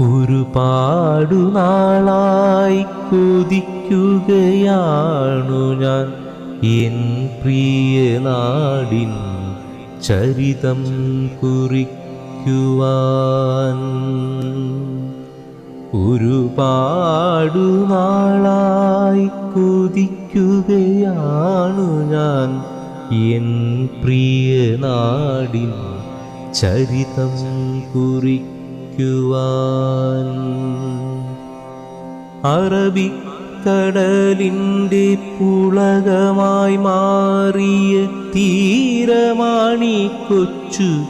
ഒരുപാടു നാളായി കൊതിക്കുകയാണു ഞാൻ. എൻ പ്രിയ നാടിൻ ചരിതം കുറിക്കുവാൻ. ഒരുപാടു നാളായി കൊതിക്കുകയാണു ഞാൻ. എൻ പ്രിയ നാടിൻ ചരിതം കുറിക്കുവാൻ. അറബിക്കടലിന്റെ പുളകമായി മാറിയ തീരമാണി കൊച്ചു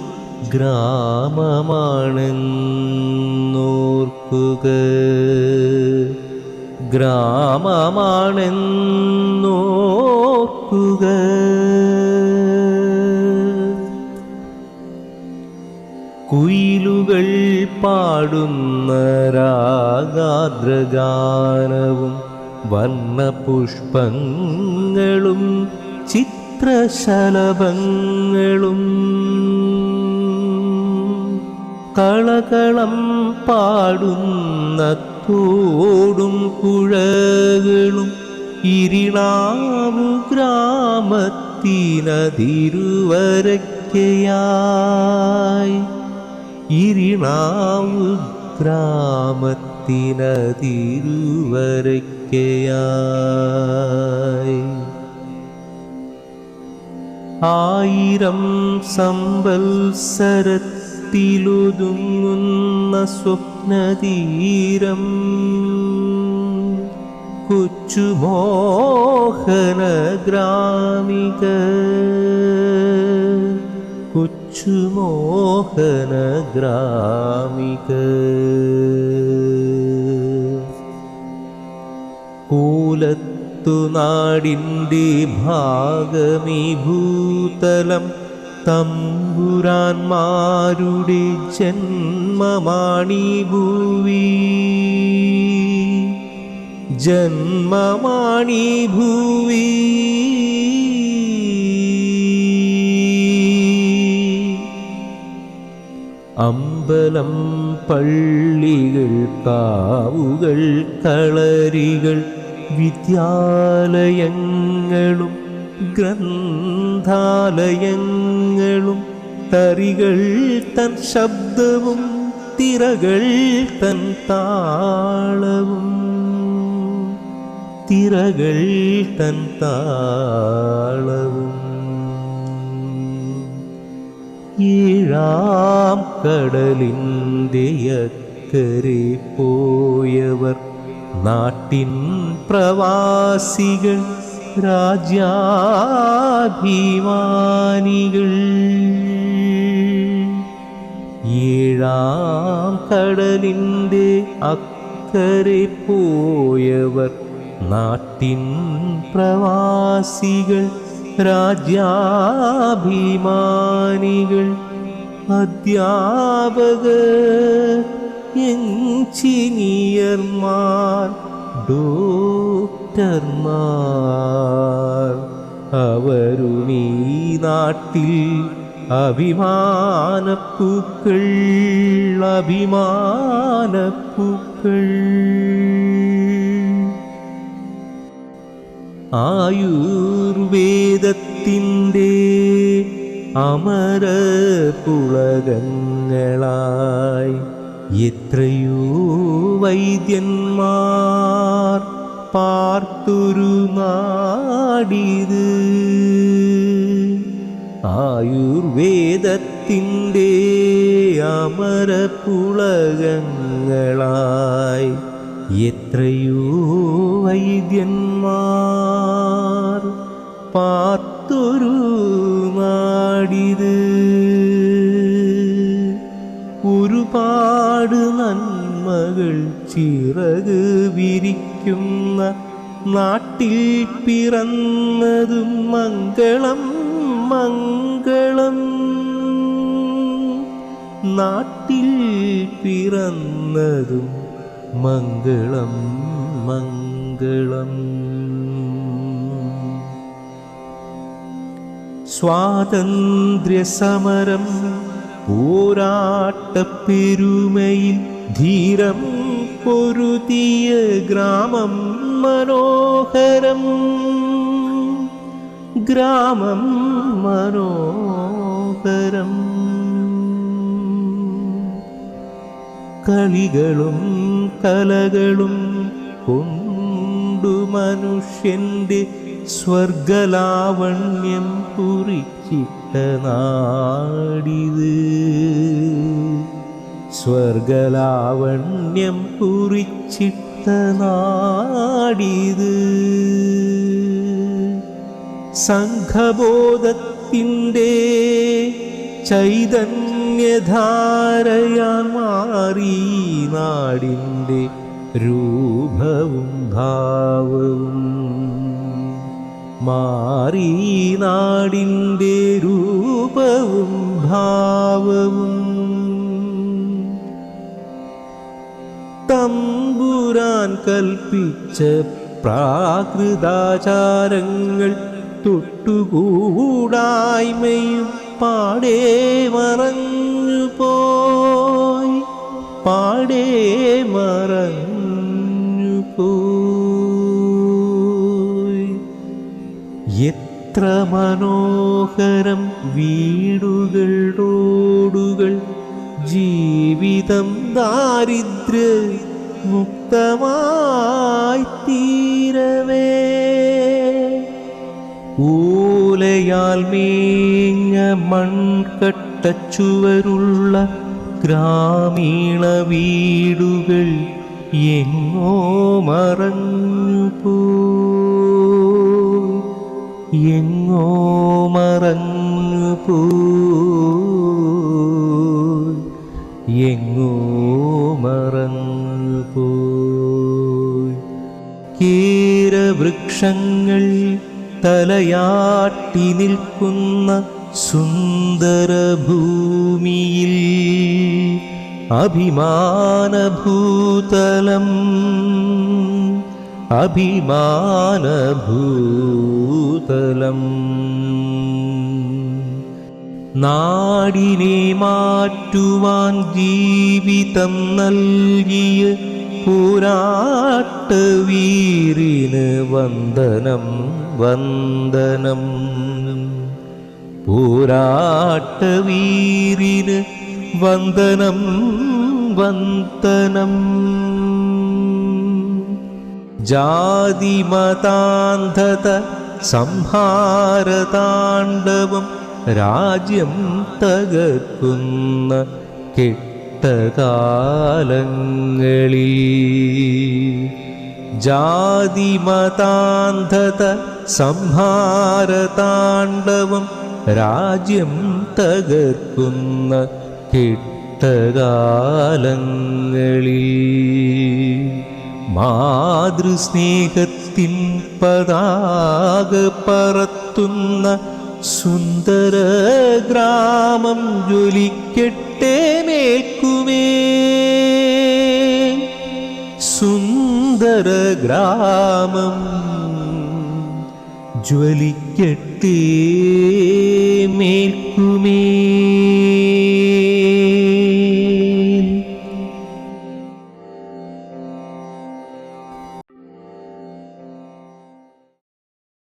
ഗ്രാമമാണെന്നോർക്കുക. ഗ്രാമമാണെന്നോർക്കുക. കുയിലുകൾ പാടുന്ന രാഗാദ്രഗാനവും വർണപുഷ്പങ്ങളും ചിത്രശലഭങ്ങളും കളകളം പാടുന്ന തോടും കുഴകളും ഇരിണാവു ഗ്രാമത്തിനതിരുവരയ്ക്കയായി. ഇരിണാവു ഗ്രാമത്തിനതിരുവരയ്ക്കയായി. ആയിരം സമ്പത്സരത്തിലൊതുങ്ങുന്ന സ്വപ്നതീരം കൊച്ചുമോഹന ഗ്രാമിക കൊച്ചുമോഹന കൂലത്തു നാടിന്റെ ഭാഗമീ തമ്പുരാന്മാരുടെ ജന്മമാണി ഭൂവി ജന്മമാണി ഭൂവി അമ്പലം പള്ളികൾ കാവുകൾ കളരികൾ വിദ്യാലയങ്ങളും ഗ്രന്ഥാലയങ്ങളും തറികൾ തൻ ശബ്ദവും തിറകൾ തൻ താളവും. തിറകൾ തൻ താളവും. ഏഴാം കടലിന്തിയക്കരെ പോയവർ നാട്ടിൻ പ്രവാസികൾ രാജ്യാഭിമാനികൾ. ഈഴാം കടലിന്റെ അക്കരെ പോയവർ നാട്ടിൻ പ്രവാസികൾ രാജ്യാഭിമാനികൾ അധ്യാപകർ എഞ്ചിനീയർമാർ ഡോക്ടർമാർ അവരുണീ നാട്ടിൽ അഭിമാനപ്പൂക്കൾ അഭിമാനപ്പൂക്കൾ. ആയുർവേദത്തിൻ്റെ അമര പുളകങ്ങളായി എത്രയോ വൈദ്യന്മാർ പാർത്തൊരു നാടിത് ആയുർവേദത്തിൻ്റെ അമര പുളകങ്ങളായി എത്രയോ വൈദ്യന്മാർ പാത്തൊരു നാടിത്. ഒരുപാട് നന്മകൾ ചിറക് വിരിക്കുന്ന നാട്ടിൽ പിറന്നതും മംഗളം മംഗളം. നാട്ടിൽ പിറന്നതും മംഗളം മംഗളം സ്വാതന്ത്ര്യ സമരം പോരാട്ടപ്പെരുമയിൽ ധീരം പൊരുതിയ ഗ്രാമം മനോഹരം ഗ്രാമം മനോഹരം കളികളും കലകളും കൊണ്ടു മനുഷ്യന്റെ സ്വർഗലാവണ്യം കുറിച്ചിട്ട നാടിത്. സ്വർഗലാവണ്യം കുറിച്ചിട്ട നാടിത്. സംഘബോധത്തിന്റെ ചൈതന്യധാരയാ മാറി നാടിന്റെ രൂപവും ഭാവവും മാറി നാടിന്റെ രൂപവും ഭാവവും തമ്പുരാൻ കൽപ്പിച്ച പ്രാകൃതാചാരങ്ങൾ തൊട്ടുകൂടായ്മയും പാടേ മറഞ്ഞു പോയി. പാടേ മറഞ്ഞു പോയി. എത്ര മനോഹരം വീടുകൾ റോഡുകൾ ജീവിതം ദാരിദ്ര്യ മുക്തമായി തീരവേ ഊലയാൽ മേഞ്ഞ മൺകട്ടച്ചുവരുള്ള ഗ്രാമീണ വീടുകൾ എങ്ങോ മറഞ്ഞു പോയി എങ്ങോ മറഞ്ഞു പോയി എങ്ങോ മറഞ്ഞു കീരവൃക്ഷങ്ങൾ കേരവൃക്ഷങ്ങൾ തലയാട്ടി നിൽക്കുന്ന സുന്ദര ഭൂമിയിൽ അഭിമാനഭൂതലം അഭിമാനഭൂതലം. നാടിനെ മാറ്റുവാൻ ജീവിതം നൽകിയ പോരാട്ട വീരിന് വന്ദനം വന്ദനം പോരാട്ട വീരിന് വന്ദനം വന്ദനം ജാതിമതാന്ധത സംഹാരതാണ്ഡവം രാജ്യം തകർക്കുന്ന കെട്ടകാലങ്ങളിൽ ജാതിമതാന്ധത സംഹാരതാണ്ഡവം രാജ്യം തകർക്കുന്ന കെട്ടകാലങ്ങളിൽ മാതൃസ്നേഹത്തിൻ പതാക പറത്തുന്ന സുന്ദര ഗ്രാമം ജ്വലിക്കട്ടെ മേൽക്കുമേ സുന്ദര ഗ്രാമം ജ്വലിക്കട്ടേ മേൽക്കുമേ.